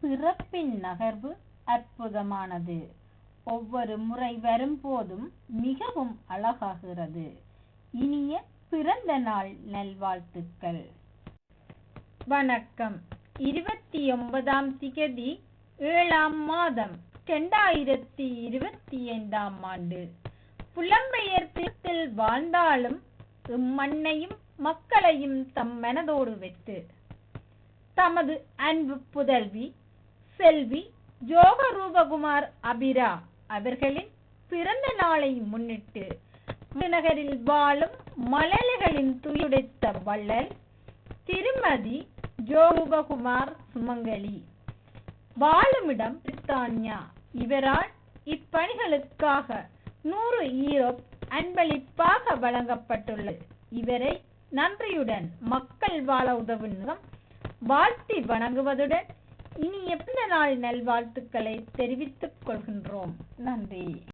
பிறப்பின் நகர்வு அற்புதமானது. ஒவ்வொரு முறை வரும்போதும் மிகவும் அழகாகிறது. இனிய பிறந்த நாள் நல்வாழ்த்துக்கள். வணக்கம். இருபத்தி ஒன்பதாம் திகதி ஏழாம் மாதம் இரண்டாயிரத்தி இருபத்தி ஐந்தாம் ஆண்டு. புலம்பெயர் புலம்பெயர்த்தில் வாழ்ந்தாலும் இம்மண்ணையும் மக்களையும் தம் மனதோடு வைத்து தமது அன்பு புதல்வி செல்வி ஜோகரூபகுமார் அபிரா அவர்களின் பிறந்த நாளை முன்னிட்டு நகரில் வாழும் மலலைகளின் துயுடைத்த வள்ளல் திருமதி ஜோகுபகுமார் சுமங்கலி வாழுமிடம் பிரித்தானியா. இவரால் இப்பணிகளுக்காக நூறு ஈரோப் அன்பளிப்பாக வழங்கப்பட்டுள்ளது. இவரை நன்றியுடன் மக்கள் வாழ உதவும் வாழ்த்தி வணங்குவதுடன் இனிய பிறந்த நாள் நல்வாழ்த்துக்களை தெரிவித்துக் கொள்கின்றோம்? நன்றி.